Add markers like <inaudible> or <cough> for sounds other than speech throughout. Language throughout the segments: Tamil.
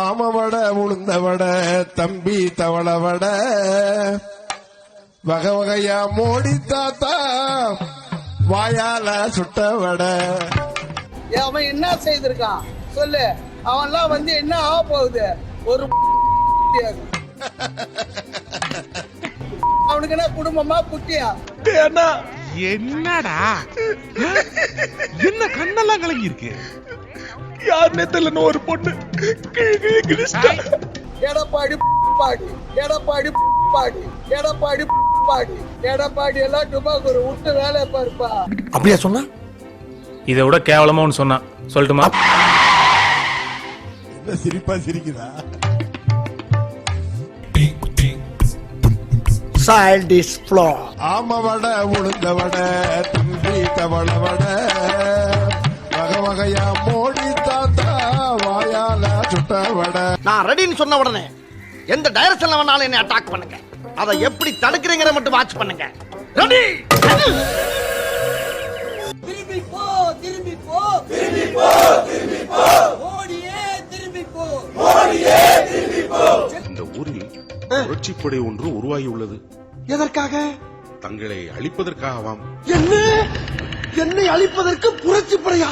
ஆம வட உளுந்த வட தம்பி தவள வட. வகை வகையா மோடி தாத்தா வாயால சுட்ட வட. அவன் என்ன செய்திருக்கான்? சொல்லு. அவன்லாம் வந்து என்ன ஆக போகுது? ஒரு அவனுக்கு என்ன குடும்பமா குட்டியா? என்னடா? என்ன கண்ணெல்லாம் கலங்கி இருக்கு யாருன்னே தெரியல ஒரு பொண்ணு. எடப்பாடி பாடி எடப்பாடி பாடி எடப்பாடி பாடி எடப்பாடி எல்லாம் டுபாக்கூர் விட்டு வேலையை பாருப்பா. அப்படியா சொன்னா? இதை விட கேவலமா ஒன்று சொன்னான் சொல்லட்டுமா? என்ன சிரிப்பா சிரிக்குதா சைல்டிஷ் ஃப்ளோ ஆம வட உளுந்த வட தம்பி தவள வட. வகை வகையா சுட்ட வட. நான் ரெடின்னு சொன்ன உடனே எந்த டைரக்ஷன்ல வேணாலும் என்ன அட்டாக் பண்ணுங்க. அதை எப்படி தடுக்கிறீங்கிற மட்டும் வாட்ச் பண்ணுங்க. ரெடி திரும்பி போ திரும்பி போ. திரும்பி போ திரும்பி போ. மோடியே திரும்பி போ. இந்த ஊரில் புரட்சிப்படை ஒன்று உருவாகியுள்ளது. எதற்காக? தங்களை அழிப்பதற்காகவாம். என்ன? என்னை அழிப்பதற்கு புரட்சி படையா?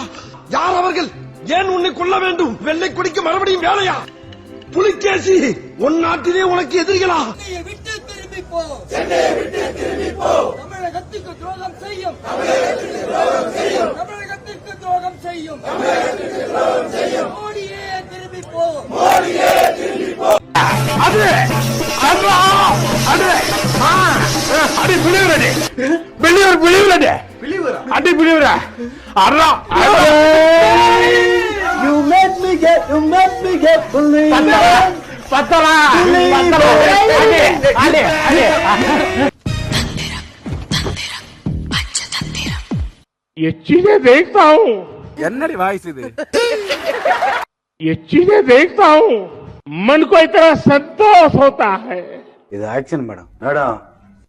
யார் அவர்கள்? ஏன் உன்னை கொல்ல வேண்டும்? வெள்ளை கொடிக்கு மறுபடியும் வேலையா? புலிகேசி உன் நாட்டிலே உனக்கு எதிரிகளா? விட்டு திரும்பி போ சென்னையை விட்டு திரும்பி போ தமிழகத்துக்கு துரோகம் செய்யும். தமிழகத்துக்கு துரோகம் செய்யும். தமிழகத்திற்கு துரோகம் செய்யும் தமிழகத்திற்கு துரோகம் செய்யும் மோடியே திரும்பி போ அடி அடி பிளிவுற அறா make me get, you make me get believe. பத்தலா பத்தலா அடி அடி அடி ये चीजें देखता हूँ என்னடி வாய்ஸ் இது ये चीजें देखता हूँ मन को इतना संतोष होता है இது ஆக்ஷன் மேடம் மேடம்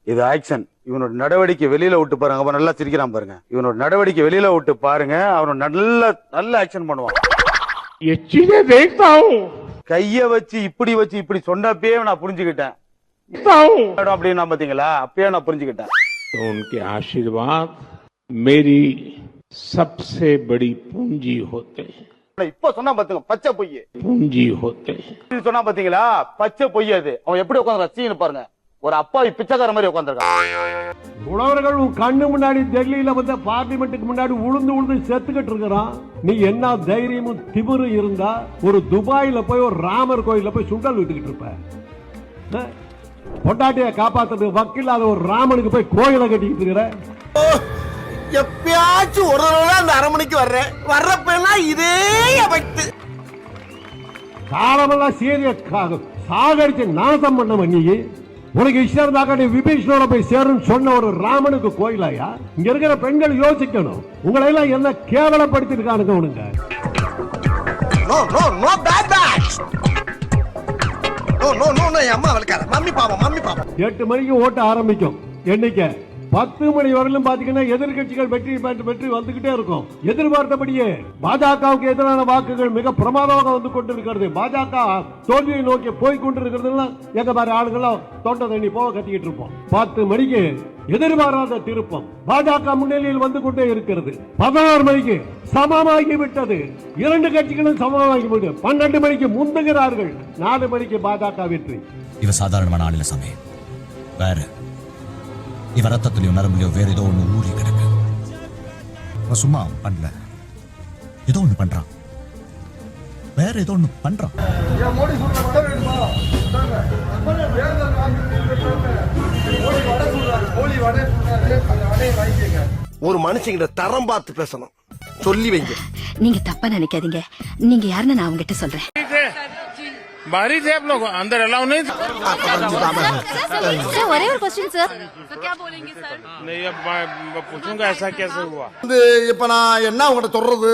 இது ஆக்ஷன் இவனோட நடவடிக்கை வெளியில விட்டு பாருங்க அவன் நல்லா சிரிக்கிறான் பாருங்க இவனோட நடவடிக்கை வெளியில விட்டு பாருங்க அவன் நல்ல நல்ல ஆக்ஷன் பண்ணுவான் கைய வச்சு இப்படி வச்சு இப்படி சொன்னப்பே நான் புரிஞ்சுக்கிட்டேன். அப்படின்னா பாத்தீங்களா? அப்பயே நான் புரிஞ்சுக்கிட்டேன். உனக்கு ஆசீர்வாத். மேரி சப்சே படி பூஞ்சி ஹோத்தே. இப்ப சொன்னா பாத்துங்க பச்சை பொய்யே. பூஞ்சி ஹோத்தே. சொன்னா பாத்தீங்களா? பச்சை பொய்யே அது. அவன் எப்படி உட்காந்து ரசின்னு பாருங்க. ஒரு அப்பாவி பிச்சைக்கார மாதிரி உட்காந்துருக்கான் உழவர்கள் உன் கண்ணு முன்னாடி டெல்லியில வந்து பார்லிமெண்ட்டுக்கு முன்னாடி உளுந்து உளுந்து செத்துக்கிட்டு இருக்கிறான். நீ என்ன தைரியமும் திமிரும் இருந்தா ஒரு துபாயில போய் ஒரு ராமர் கோயில்ல போய் சுண்டல் விட்டுக்கிட்டு இருப்ப. ஆ? பொண்டாட்டிய காப்பாத்துறது வக்கில்லாத ஒரு ராமனுக்கு போய் கோயிலை கட்டிக்கிட்டு இருக்கிற. எப்பயாச்சும் ஒரு தடவை அந்த அரமணிக்கு வர்றேன். வர்றப்பெல்லாம் இதே எஃபெக்ட் காலமெல்லாம் சீரிய சாகடிச்சு நாசம் பண்ண நீ. உனக்கு இஷ்டம் நீ விபீஷனோட போய் சேருன்னு சொன்ன ஒரு ராமனுக்கு கோயிலாயா? இங்க இருக்கிற பெண்கள் யோசிக்கணும். உங்களை எல்லாம் என்ன உனங்க பாவம் மம்மி பாவம். எட்டு மணிக்கு ஓட்ட ஆரம்பிக்கும். எண்ணிக்கை பத்து மணி வரையிலும் பாத்தீங்கன்னா எதிர்கட்சிகள் வெற்றி பெற்று வெற்றி வந்துகிட்டே இருக்கும். எதிர்பார்த்தபடியே பாஜகவுக்கு எதிரான வாக்குகள் மிக பிரமாதமாக வந்து கொண்டிருக்கிறது. பாஜக தோல்வியை நோக்கி போய் கொண்டிருக்கிறதுனா எங்க மாதிரி ஆளுங்கெல்லாம் தொண்டை தண்ணி போக கத்திக்கிட்டு இருப்போம். பத்து மணிக்கு எதிர்பாராத திருப்பம் பாஜக முன்னிலையில் வந்து கொண்டே இருக்கிறது. பதினாறு மணிக்கு சமமாகி விட்டது. இரண்டு கட்சிகளும் சமமாகி விட்டது பன்னெண்டு மணிக்கு முந்துகிறார்கள். நாலு மணிக்கு பாஜக வெற்றி. இவ சாதாரணமான ஆள் சமயம் வேற. இவ ரத்தத்திலயோ நரம்புலயோ வேற ஏதோ ஒண்ணு ஊறி கிடக்கு. சும்மா பண்ணல. ஏதோ ஒண்ணு பண்றான். வேற ஏதோ ஒண்ணு பண்றான். ஒரு மனுஷங்கிட்ட தரம் பார்த்து பேசணும். சொல்லி வைங்க. நீங்க தப்பா நினைக்காதீங்க. நீங்க யாருன்னு நான் அவங்ககிட்ட சொல்றேன். बाहरी थे आप लोग अंदर अलाउ नहीं था சார் ஒரே ஒரு கொஸ்டின் சார் नहीं अब मैं पूछूंगा ऐसा कैसे हुआ வந்து இப்ப நான் என்ன உங்கள்கிட்ட சொல்றது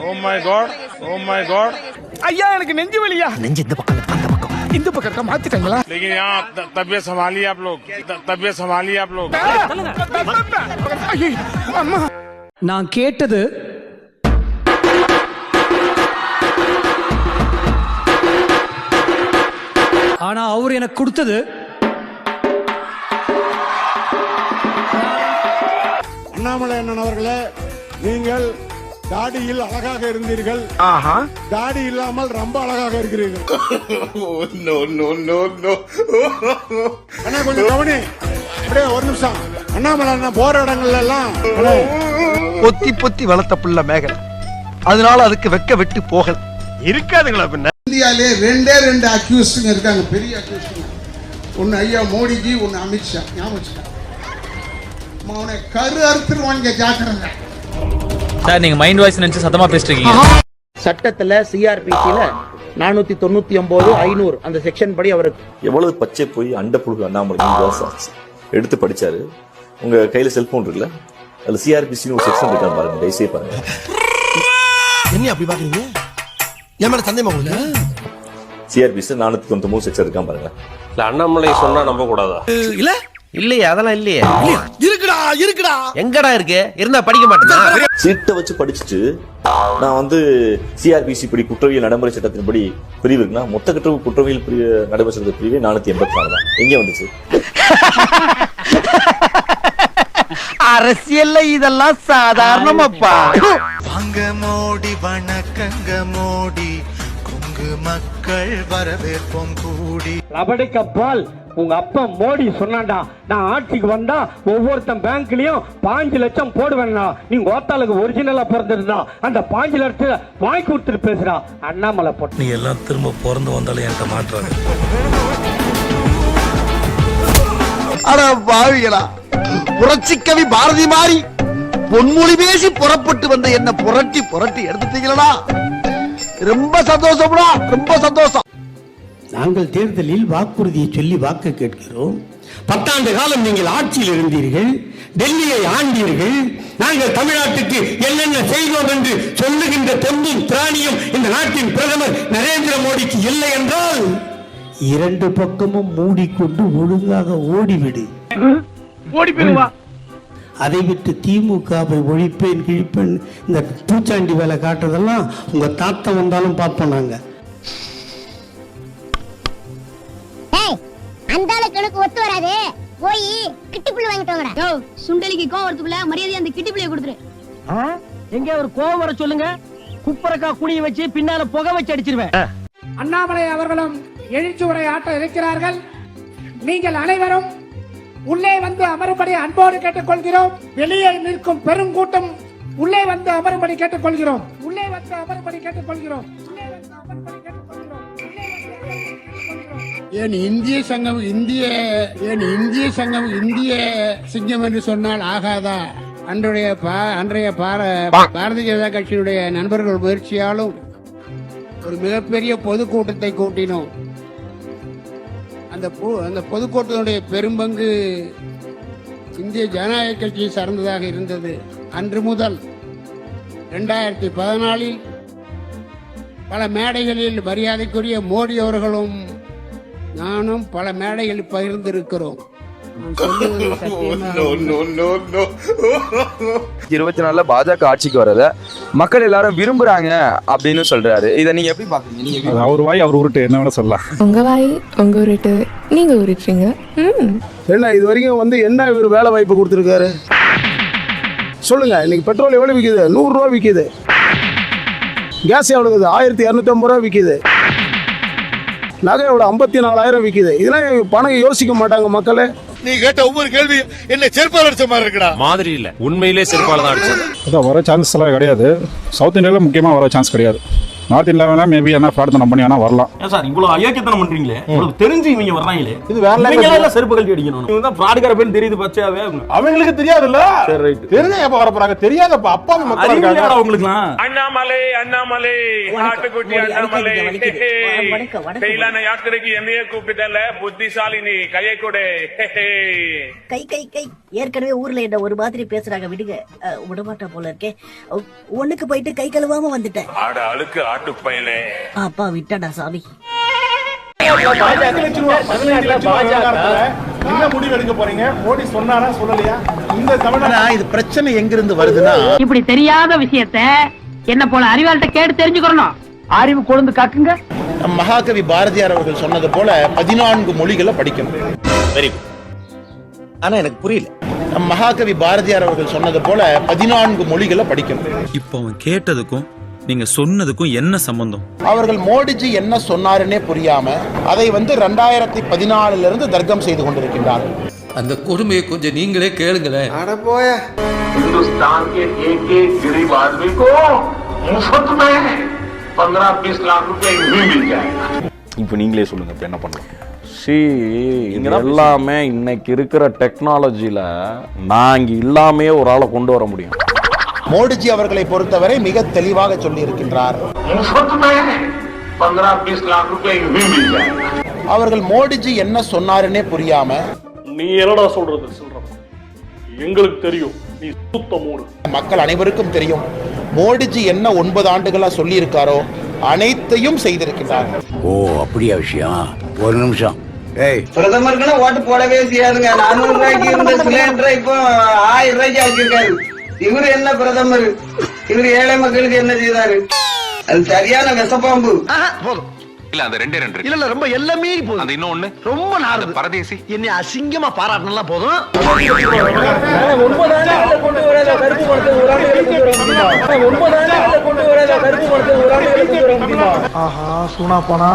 oh my god oh my god ஐயா எனக்கு நெஞ்சு வலியா நெஞ்சு இந்த பக்கம் அந்த பக்கம் இந்த பக்கம் மாத்திட்டாங்களா लेकिन यहाँ त- तबीयत संभालिए आप लोग त- तबीयत संभालिए आप लोग அம்மா நான் கேட்டது ஆனா அவர் எனக்கு கொடுத்தது. அண்ணாமலை அண்ணன் அவர்களே நீங்கள் தாடியில் அழகாக இருந்தீர்கள். தாடி இல்லாமல் ரொம்ப அழகாக இருக்கிறீர்கள். <laughs> அண்ணா கொஞ்சம் கவனி. அப்படியே ஒரு நிமிஷம். அண்ணாமலை அண்ணன் போற இடங்கள்ல எல்லாம். பொத்தி பொத்தி வளர்த்த புள்ள மேகலை. அதனால அதுக்கு வெக்க வெட்டு போகல. இருக்காதுங்களா பின்ன? இந்தியாலே ரெண்டே ரெண்டு அக்யூஸ்டுங்க இருக்காங்க. பெரிய அக்யூஸ்டுங்க ஒன்னு ஐயா மோடிஜி ஒன்னு அமித்ஷா. ஞாபகம் வச்சுக்க. அவனை கரு அறுத்துருவாங்க ஜாக்கிரதை சார் நீங்க மைண்ட் வாய்ஸ் நினைச்சு சத்தமா பேசிட்டு இருக்கீங்க சட்டத்துல சிஆர்பிசில நானூத்தி தொண்ணூத்தி ஒன்பது ஐநூறு அந்த செக்ஷன் படி அவருக்கு எவ்வளவு பச்சை போய் அண்ட புழுகு அண்ணாமலை எடுத்து படிச்சாரு. உங்க கையில செல்போன் இருக்குல்ல? அதுல சிஆர்பிசின்னு ஒரு செக்ஷன் இருக்கா பாருங்க தயவுசெய்து பாருங்க. என்ன அப்படி பாக்குறீங்க? என் மேல சந்தேகமா உங்களுக்கு சிஆர்பிசி நானூத்தி தொண்ணூத்தி மூணு செக்ஷன் இருக்கா பாருங்க. அண்ணாமலை சொன்னா நம்ப கூடாதா இல்ல. இல்லையே அதெல்லாம் இல்லையே. இருக்குடா இருக்குடா. எங்கடா இருக்கு? இருந்தா படிக்க மாட்டேனா? சீட்டை வச்சு படிச்சுட்டு நான் வந்து சிஆர்பிசி படி குற்றவியல் நடைமுறை சட்டத்தின்படி பிரிவு இருக்குன்னா மொத்த குற்ற குற்றவியல் பிரிவு நடைமுறை சட்டத்தின் பிரிவே நானூத்தி எண்பத்தி நாலு தான். எங்க வந்துச்சு? அரசியல்ல இதெல்லாம் சாதாரணமாப்பா. அங்க மோடி வணக்கங்க மோடி. மக்கள் வரவேற்போம் கூடி. லபடிக்கப்பால் உங்க அப்பா மோடி சொன்னான்டா நான் ஆட்சிக்கு வந்தா ஒவ்வொருத்தன் பேங்க்லயும் பாஞ்சு லட்சம் போடுவேன்னா நீ ஓத்தாளுக்கு ஒரிஜினலா பிறந்திருந்தா அந்த பாஞ்சு லட்சம் வாங்கி கொடுத்துட்டு பேசுறா அண்ணாமலை போட்டு. நீ எல்லாம் திரும்ப பிறந்து வந்தாலும் என்கிட்ட மாட்டுறாங்க அட பாவிகளா புரட்சி கவி பாரதி மாறி பொன்மொழி பேசி புறப்பட்டு வந்த என்ன புரட்டி புரட்டி எடுத்துட்டீங்களா ரொம்ப சந்தோஷம்டா ரொம்ப சந்தோஷம். நாங்கள் தேர்தலில் வாக்குறுதியை சொல்லி வாக்கு கேட்கிறோம். பத்தாண்டு காலம் நீங்கள் ஆட்சியில் இருந்தீர்கள் டெல்லியை ஆண்டீர்கள் நாங்கள் தமிழ்நாட்டுக்கு என்னென்ன செய்தோம் என்று சொல்லுகின்ற தொண்டும் திராணியும் இந்த நாட்டின் பிரதமர் நரேந்திர மோடிக்கு இல்லை என்றால் இரண்டு பக்கமும் மூடிக்கொண்டு ஒழுங்காக ஓடிவிடு. ஓடி போயிருவா அதை விட்டு திமுகவை ஒழிப்பேன் கிழிப்பேன் இந்த பூச்சாண்டி வேலை காட்டுறதெல்லாம் உங்க தாத்தா வந்தாலும் பார்ப்போம் நாங்க. அந்த அளவுக்கு எனக்கு ஒத்து வராது. போய் கிட்டிப்புள்ள வாங்கிட்டு வாங்கடா. சுண்டலிக்கு கோவம் வரதுக்குள்ள மரியாதை அந்த கிட்டிப்புள்ளைய கொடுத்துரு. எங்க ஒரு கோவம் வர சொல்லுங்க? குப்பரக்கா குனிய வச்சு பின்னால புகை வச்சு அடிச்சிருவேன். அண்ணாமலை அவர்களும் எழுச்சி உரை ஆட்ட இருக்கிறார்கள். நீங்கள் அனைவரும் உள்ளே வந்து அமரும்படி அன்போடு கேட்டுக்கொள்கிறோம். வெளியே நிற்கும் பெருங்கூட்டம் உள்ளே வந்து அமரும்படி கேட்டுக்கொள்கிறோம். உள்ளே வந்து அமரும்படி கேட்டுக்கொள்கிறோம். உள்ளே வந்து அமரும்படி கேட்டுக்கொள்கிறோம். ஏன் இந்திய சங்கம் இந்திய ஏன் இந்திய சங்கம் இந்திய சிங்கம் என்று சொன்னால் ஆகாதா? அன்றைய பா- அன்றைய பார- பாரதிய ஜனதா கட்சியினுடைய நண்பர்கள் முயற்சியாலும் ஒரு மிகப்பெரிய பொதுக்கூட்டத்தை கூட்டினோம். அந்த அந்த பொதுக்கூட்டத்தினுடைய பெரும்பங்கு இந்திய ஜனநாயக கட்சியை சார்ந்ததாக இருந்தது. அன்று முதல் இரண்டாயிரத்தி பதினாலில் பல மேடைகளில் மரியாதைக்குரிய மோடி அவர்களும் நானும் பல மேடைகளில் பகிர்ந்திருக்கிறோம். <laughs> இருபத்தி நாலுல பாஜக ஆட்சிக்கு வரத மக்கள் எல்லாரும் விரும்புறாங்க அப்படின்னு சொல்றாரு. இதை நீங்க எப்படி பாக்குறீங்க நீங்க அவர் வாய் அவர் உருட்டு என்ன வேணா சொல்லலாம். உங்க வாய் உங்க உருட்டு நீங்க உருட்டுறீங்க. என்ன இது வரைக்கும் வந்து என்ன இவர் வேலை வாய்ப்பு கொடுத்துருக்காரு? சொல்லுங்க இன்னைக்கு பெட்ரோல் எவ்வளவு விற்கிது நூறு ரூபா விற்கிது கேஸ் எவ்வளவு விக்குது? ஆயிரத்தி இரநூத்தி ஐம்பது ரூபா விற்கிது நகை எவ்வளோ ஐம்பத்தி நாலாயிரம் விற்கிது இதெல்லாம் பணம் யோசிக்க மாட்டாங்க மக்களே. நீ கேட்ட ஒவ்வொரு கேள்வி என்ன செருப்பால் அடிச்ச மாதிரி இருக்குடா. மாதிரி இல்ல. உண்மையிலே செருப்பால தான் அடிச்சது. அதான் வர சான்ஸ் எல்லாம் கிடையாது. சவுத் இந்தியாவில் முக்கியமாக வர சான்ஸ் கிடையாது. நார்த் இந்தியாவில் மேபி என்ன பிரார்த்தனை பண்ணி வேணா வரலாம். சார் இவ்வளவு அயோக்கியத்தனம் பண்றீங்களே? உங்களுக்கு தெரிஞ்சு இவங்க வர்றாங்களே? இது வேற எல்லாம் செருப்பு கழட்டி அடிக்கணும். இவங்க தான் ஃப்ராடுக்கார பேர் தெரியுது பச்சையாவே. அவங்களுக்கு தெரியாதுல்ல? சரி ரைட் தெரிஞ்ச எப்ப வர போறாங்க தெரியாதப்ப அப்பா மக்கள் இருக்காங்க. அறிவியலாடா உங்களுக்குலாம்? அண்ணாமலை அண்ணாமலை ஆட்டுக்குட்டி அண்ணாமலை. செயலான யாத்திரைக்கு என்னையே கூப்பிட்டல புத்திசாலினி கையை கொடு. கை கை கை. ஏற்கனவே ஊர்ல என்ன ஒரு மாதிரி பேசுறாங்க விடுங்க. விடமாட்டா போல இருக்கே. ஒண்ணுக்கு போயிட்டு கை கழுவாம வந்துட்டேன். ஆட அழுக்கு ஆட்டு பயலே அப்பா விட்டடா சாமி என்ன முடிவு எடுக்க போறீங்க மோடி சொன்னாரா சொல்லலையா இந்த தமிழ்நாடு இது பிரச்சனை எங்கிருந்து வருதுன்னா? இப்படி தெரியாத விஷயத்த என்ன போல அறிவாள்கிட்ட கேட்டு தெரிஞ்சுக்கணும் அறிவு கொழுந்து காக்குங்க. மகாகவி பாரதியார் அவர்கள் சொன்னது போல பதினான்கு மொழிகளை படிக்கணும். வெரி குட் ஆனா எனக்கு புரியல. மகாகவி பாரதியார் அவர்கள் சொன்னது போல பதினான்கு மொழிகளை படிக்கணும். இப்போ அவன் கேட்டதுக்கும் நீங்க சொன்னதுக்கும் என்ன சம்பந்தம் அவர்கள் மோடிஜி என்ன சொன்னாருன்னே புரியாம அதை வந்து ரெண்டாயிரத்தி பதினாலுல இருந்து தர்க்கம் செய்து கொண்டிருக்கின்றார்கள் அந்த கொடுமையை கொஞ்சம் நீங்களே கேளுங்களேன் हिंदुस्तान के एक एक गरीब आदमी को मुफ्त में पंद्रह बीस लाख रुपए भी मिल जाएगा இப்ப நீங்களே சொல்லுங்க இப்ப என்ன பண்ணலாம் சி எல்லாமே இன்னைக்கு இருக்கிற டெக்னாலஜில நான் இங்க இல்லாமே ஒரு ஆளை கொண்டு வர முடியும் மோடிஜி அவர்களை பொறுத்தவரை மிக தெளிவாக சொல்லி இருக்கின்றார் அவர்கள் மோடிஜி என்ன சொன்னாருன்னே புரியாம நீ என்னடா சொல்றது எங்களுக்கு தெரியும் நீ மக்கள் அனைவருக்கும் தெரியும் மோடிஜி என்ன ஒன்பது ஆண்டுகளா சொல்லி இருக்காரோ அனைத்தையும் செய்திருக்கிறார் ஓ அப்படியா விஷயம்? ஒரு நிமிஷம். பிரதமருக்கு ஓட்டு போடவே செய்யாதுங்க. நானூறு ரூபாய்க்கு இருந்த சிலிண்டரை இப்போ ஆயிரம் ரூபாய்க்கு ஆக்கியிருக்காரு இவரு என்ன பிரதமர்? இவரு ஏழை மக்களுக்கு என்ன செய்தாரு? அது சரியான விஷப்பாம்பு போதும். இல்ல அந்த ரெண்டே ரெண்டு இல்ல இல்ல ரொம்ப எல்லாமே போதும் அந்த இன்னொன்னு ரொம்ப நாடு பரதேசி. என்னை அசிங்கமா பாராட்டினா போதும். ஆஹா சூனா போனா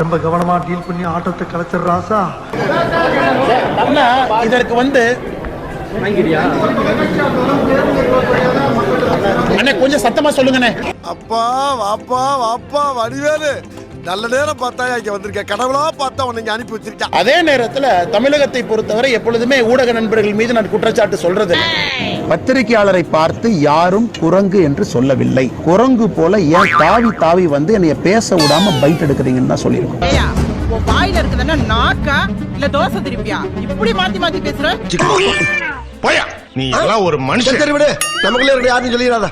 ரொம்ப கவனமா டீல் பண்ணி ஆட்டத்தை கலைச்சிடுறாசா இதற்கு வந்து அண்ணே கொஞ்சம் சத்தமா சொல்லுங்கண்ணே. அப்பா வாப்பா வாப்பா வடிவேலு. நல்ல நேரம் பார்த்தா இங்க வந்திருக்க? கடவுளா பார்த்தா உன்னை இங்க அனுப்பி வச்சிருக்கான் அதே நேரத்துல தமிழகத்தை பொறுத்தவரை எப்பொழுதுமே ஊடக நண்பர்கள் மீது நான் குற்றச்சாட்டு சொல்றது பத்திரிகையாளரை பார்த்து யாரும் குரங்கு என்று சொல்லவில்லை. குரங்கு போல ஏன் தாவி தாவி வந்து என்னைய பேச விடாம பைட் எடுக்கிறீங்கன்னு தான் சொல்லியிருக்கோம். வாயில இருக்குதுன்னா நாக்கா? இல்ல தோசை திருப்பியா? இப்படி மாத்தி மாத்தி பேசுற? போயா. நீ எல்லாம் ஒரு மனுஷன் சரி விடு. நமக்குள்ளே யாரும் சொல்லிடாத.